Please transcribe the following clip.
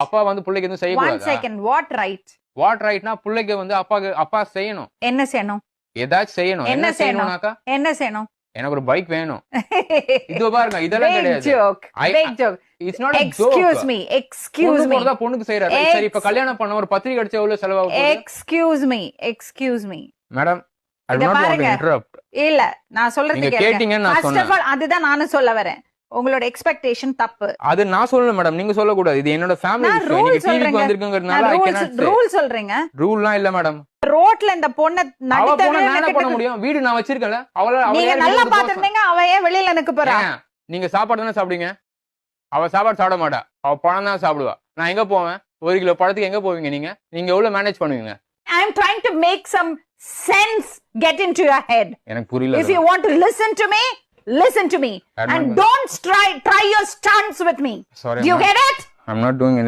அப்பா வந்து பிள்ளைக்கு எதுவும் ஒன் செய்யக்கூடாது செகண்ட் வாட் ரைட் வாட் ரைட்னா பிள்ளைக்கு வந்து அப்பாக்கு அப்பா செய்யணும் என்ன செய்யணும் ஏதாச்சும் செய்யணும் என்ன என்ன செய்யணும்? செய்யணும்னாக்கா என்ன செய்யணும் எனக்கு ஒரு பைக் வேணும் இது பாருங்க இதெல்லாம் Big கிடையாது joke. I- Big joke. It's not Excuse me. Excuse me. பொண்ணு பொண்ணுக்கு செய்யறாரு சரி இப்ப கல்யாணம் பண்ண ஒரு பத்திரிக்கை அடிச்ச எவ்வளவு செலவாகும் Excuse me. Excuse me. Madam I இத நாட் வாண்ட் பாருங்க. இன்டரப்ட் இல்ல நான் சொல்றது நீங்க கேளுங்க கேட்டீங்கன்னு நான் சொன்னேன் அதுதான் நானும் சொல்ல வரேன் உங்களோட எக்ஸ்பெக்டேஷன் தப்பு. அது நான் சொல்லல மேடம் நீங்க சொல்லக்கூடாது. இது என்னோட ஃபேமிலி டிவிக்கு. வந்திருக்கங்கறதுனால கேனாட் ரூல் சொல்றீங்க. ரூல்லாம் இல்ல மேடம் ரோட்ல இந்த பொண்ண பண்ண முடியும்? வீடு நான் வச்சிருக்கேன்ல. அவள அவள நீங்க நல்லா பாத்துருந்தீங்க அவ ஏன் வெளியில எனக்கு போறா? நீங்க சாப்பாடு தானே சாப்பிடுங்க அவ சாப்பாடு சாப்பிட மாட்டா. அவ பழம் தான் சாப்பிடுவா. நான் எங்க போவேன்? ஒரு கிலோ பழத்துக்கு எங்க போவீங்க நீங்க? நீங்க எவ்வளவு மேனேஜ் பண்ணுவீங்க? I am trying to make some sense get into your head எனக்கு புரியல if you want to listen to me Listen to me. And don't try try your stunts with me. Sorry. Do you I'm get it? I'm not doing anything.